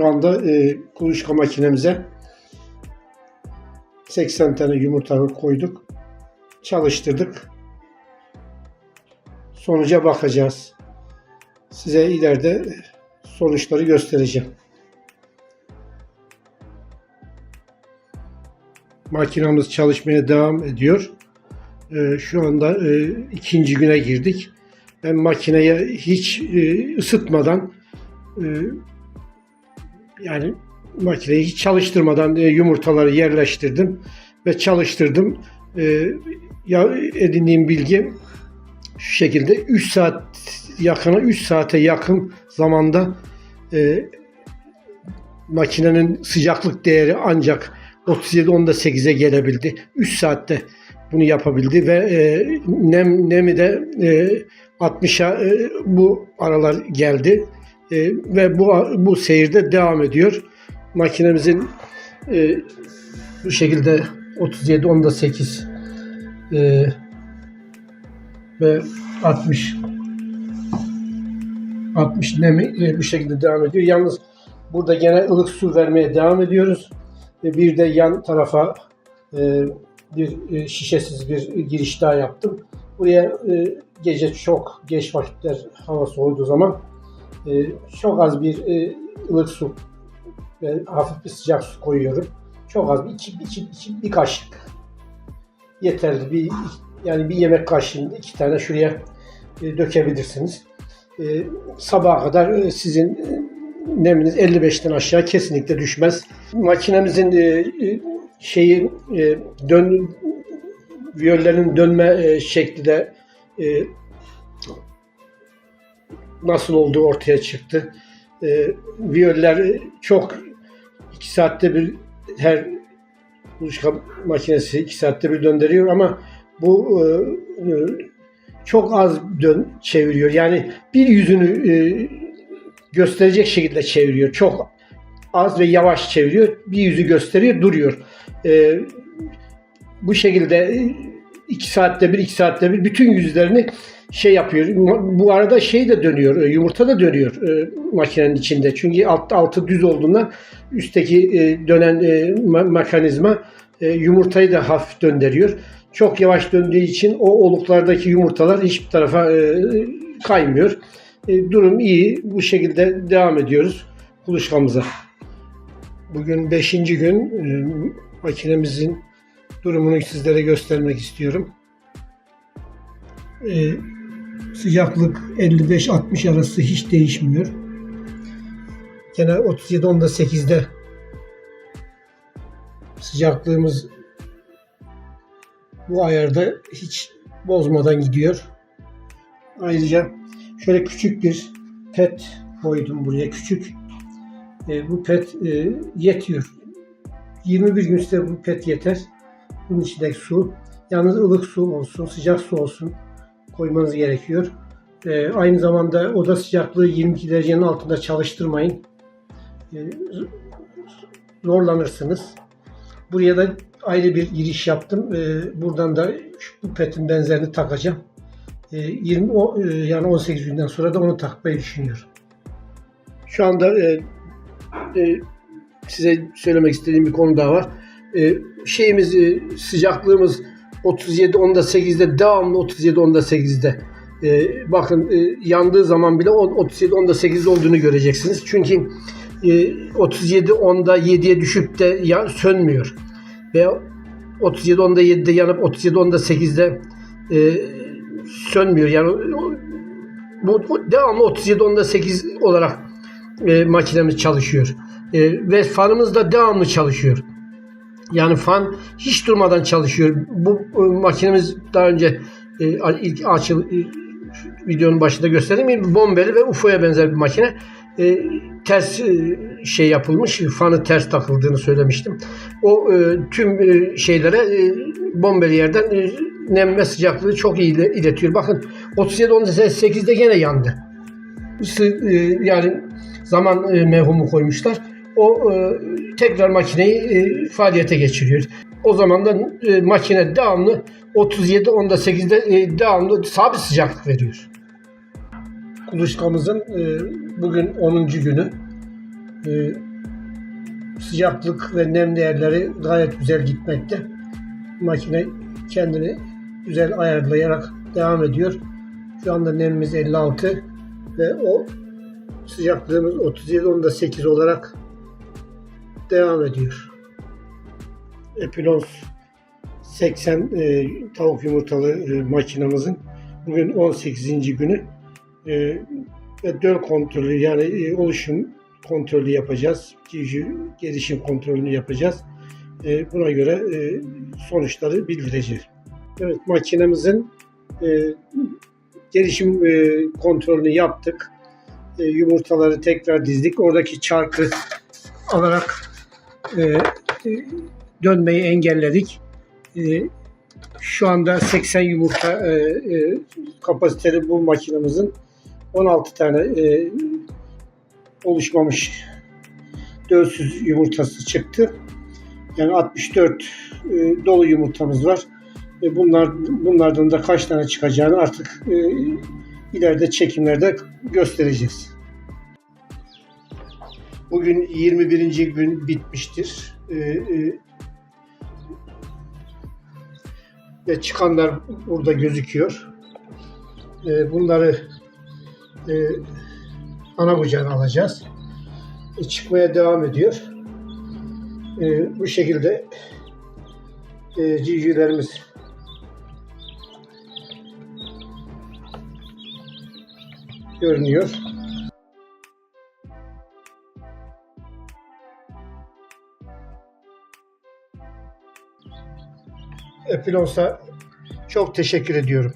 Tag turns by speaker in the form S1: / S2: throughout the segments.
S1: Şu anda e, kuluçka makinemize 80 tane yumurta koyduk. Çalıştırdık. Sonuca bakacağız. Size ileride sonuçları göstereceğim. Makinamız çalışmaya devam ediyor. Ee, şu anda e, ikinci güne girdik. Ben makineye hiç e, ısıtmadan e, yani makineyi hiç çalıştırmadan e, yumurtaları yerleştirdim ve çalıştırdım. E, ya edindiğim bilgi şu şekilde 3 saat yakına 3 saate yakın zamanda e, makinenin sıcaklık değeri ancak 37.8'e gelebildi. 3 saatte bunu yapabildi ve e, nem nemi de e, 60'a e, bu aralar geldi E, ve bu bu seyirde devam ediyor. Makinemizin e, bu şekilde 37 onda 8 e, ve 60 60 nemi e, bu şekilde devam ediyor. Yalnız burada gene ılık su vermeye devam ediyoruz. E, bir de yan tarafa e, bir e, şişesiz bir giriş daha yaptım. Buraya e, gece çok geç vakitler hava soğuduğu zaman e, çok az bir e, ılık su ve hafif bir sıcak su koyuyorum. Çok az bir iki, iki, iki bir kaşık yeterli. Bir yani bir yemek kaşığında iki tane şuraya e, dökebilirsiniz. E, sabaha kadar e, sizin e, neminiz 55'ten aşağı kesinlikle düşmez. Makinemizin e, e, şeyi e, dön viyollerin dönme e, şekli de e, nasıl olduğu ortaya çıktı. E, viyoller çok iki saatte bir her kuluçka makinesi iki saatte bir döndürüyor ama bu e, e, çok az dön çeviriyor. Yani bir yüzünü e, gösterecek şekilde çeviriyor. Çok az ve yavaş çeviriyor. Bir yüzü gösteriyor, duruyor. E, bu şekilde e, iki saatte bir, iki saatte bir bütün yüzlerini şey yapıyor. Bu arada şey de dönüyor, e, yumurta da dönüyor e, makinenin içinde. Çünkü alt, altı düz olduğundan üstteki e, dönen e, ma- mekanizma e, yumurtayı da hafif döndürüyor. Çok yavaş döndüğü için o oluklardaki yumurtalar hiçbir tarafa e, kaymıyor. E, durum iyi. Bu şekilde devam ediyoruz kuluçkamıza. Bugün 5. gün e, makinemizin durumunu sizlere göstermek istiyorum. E, sıcaklık 55-60 arası hiç değişmiyor. Gene 37 onda 8'de sıcaklığımız bu ayarda hiç bozmadan gidiyor. Ayrıca şöyle küçük bir pet koydum buraya küçük. E, bu pet e, yetiyor. 21 gün size bu pet yeter. Bunun içindeki su yalnız ılık su olsun, sıcak su olsun koymanız gerekiyor. E, aynı zamanda oda sıcaklığı 22 derecenin altında çalıştırmayın. E, zorlanırsınız. Buraya da ayrı bir giriş yaptım. E, buradan da bu petin benzerini takacağım. E, 20 o, e, yani 18 günden sonra da onu takmayı düşünüyorum. Şu anda e, e, size söylemek istediğim bir konu daha var. E, şeyimiz e, sıcaklığımız 37 onda 8'de devamlı 37 onda 8'de. E, bakın e, yandığı zaman bile o- 37 onda 8 olduğunu göreceksiniz. Çünkü e, 37 onda 7'ye düşüp de ya, sönmüyor. Ve 37 onda 7'de yanıp 37 onda 8'de e, sönmüyor. Yani bu, bu devamlı 37 onda 8 olarak e, makinemiz çalışıyor. E, ve fanımız da devamlı çalışıyor. Yani fan hiç durmadan çalışıyor. Bu e, makinemiz daha önce e, ilk açıl e, videonun başında gösterdiğim gibi bombeli ve UFO'ya benzer bir makine. E, ters e, şey yapılmış, fanı ters takıldığını söylemiştim. O e, tüm e, şeylere e, bombeli yerden e, nem ve sıcaklığı çok iyi ile- iletiyor. Bakın 37 8'de gene yandı. Yani zaman e, mevhumu koymuşlar. O e, tekrar makineyi e, faaliyete geçiriyor. O zaman da e, makine devamlı 37 onda 8'de e, devamlı sabit sıcaklık veriyor. Kuluçkamızın e, bugün 10. günü. E, sıcaklık ve nem değerleri gayet güzel gitmekte. Makine kendini güzel ayarlayarak devam ediyor. Şu anda nemimiz 56 ve o sıcaklığımız 37 onda 8 olarak devam ediyor. Epilons 80 e, tavuk yumurtalı e, makinamızın bugün 18. günü e, ve döl kontrolü yani e, oluşum kontrolü yapacağız. Gelişim kontrolünü yapacağız. E, buna göre e, sonuçları bildireceğiz. Evet makinemizin e, gelişim e, kontrolünü yaptık. E, yumurtaları tekrar dizdik. Oradaki çarkı alarak e, e, dönmeyi engelledik. E, şu anda 80 yumurta e, e, kapasiteli bu makinemizin 16 tane e, oluşmamış dölsüz yumurtası çıktı. Yani 64 e, dolu yumurtamız var. E, bunlar bunlardan da kaç tane çıkacağını artık e, ileride çekimlerde göstereceğiz. Bugün 21. gün bitmiştir. E, e, ve çıkanlar burada gözüküyor. E, bunları e, ana kucağına alacağız. E, çıkmaya devam ediyor. E, bu şekilde e, civcivlerimiz görünüyor. Epilons'a çok teşekkür ediyorum.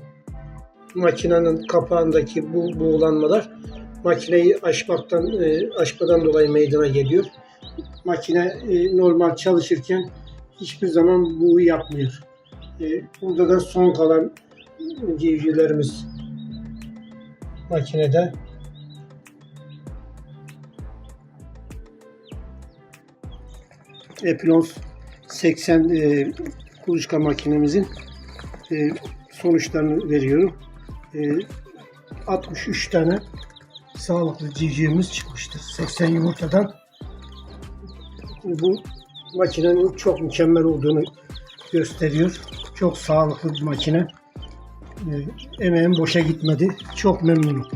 S1: Makinenin kapağındaki bu buğulanmalar makineyi açmaktan e, açmadan dolayı meydana geliyor. Makine e, normal çalışırken hiçbir zaman buğu yapmıyor. E, burada da son kalan civcivlerimiz makinede. Epilons 80 e, kuluçka makinemizin e, sonuçlarını veriyorum. E, 63 tane sağlıklı civcivimiz çıkmıştır. 80 yumurtadan. Bu makinenin çok mükemmel olduğunu gösteriyor. Çok sağlıklı bir makine. E, emeğim boşa gitmedi. Çok memnunum.